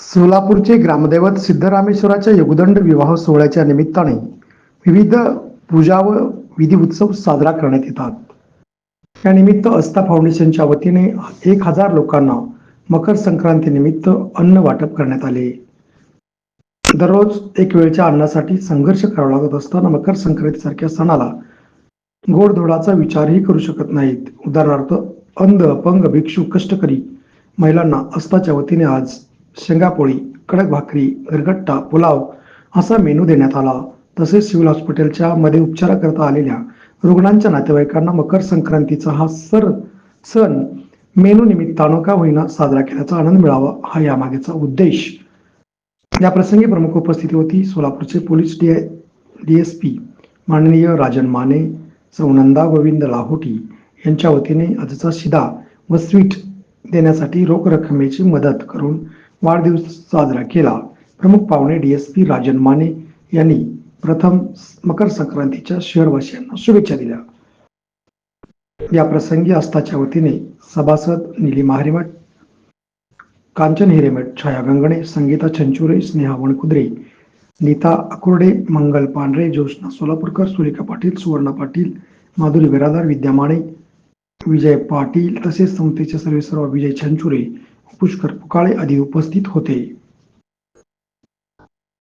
सोलापूरचे ग्रामदैवत सिद्धरामेश्वराच्या योगदंड विवाह सोहळ्याच्या निमित्ताने विविध पूजा व विधी उत्सव साजरा करण्यात येतात. या निमित्त अस्था फाउंडेशनच्या वतीने एक हजार लोकांना मकर संक्रांती निमित्त अन्न वाटप करण्यात आले. दररोज एक वेळच्या अन्नासाठी संघर्ष करावा लागत असताना मकर संक्रांतीसारख्या सणाला गोडधोडाचा विचारही करू शकत नाहीत. उदाहरणार्थ अंध अपंग भिक्षू कष्टकरी महिलांना अस्ताच्या वतीने आज शेंगापोळी कडक भाकरी गरगट्टा पुलाव असा मेनू देण्यात आला. तसेच सिव्हिल हॉस्पिटलच्या मध्ये उपचाराकरता आलेल्या रुग्णांच्या नातेवाईकांना मकर संक्रांतीचा हा सर सण मेनू निमित्तानं का होईना साजरा केल्याचा आनंद मिळावा हा यामागेचा उद्देश. या प्रसंगी प्रमुख उपस्थिती होती सोलापूरचे पोलीस डी डीएसपी माननीय राजन माने सौनंदा गोविंद लाहोटी यांच्या वतीने आजचा शिदा व स्वीट देण्यासाठी रोख रकमेची मदत करून वाढदिवस साजरा केला. प्रमुख पाहुणे डीएसपी राजन माने यांनी प्रथम मकर संक्रांतीच्या शहरवासियांना शुभेच्छा दिल्या. या प्रसंगी आस्थाच्या वतीने सभासद निलिमा हिरेमठ कांचन हिरेमठ छाया गंगणे संगीता चंचुरे स्नेहा वणकुद्रे नीता अकुर्डे मंगल पांढरे ज्योत्ना सोलापूरकर सुरेखा पाटील सुवर्णा पाटील माधुरी बिरादार विद्या माने विजय पाटील तसेच संस्थेचे सर्वे सर्व विजय छंचुरे पुष्कर पुकाळे आदी उपस्थित होते.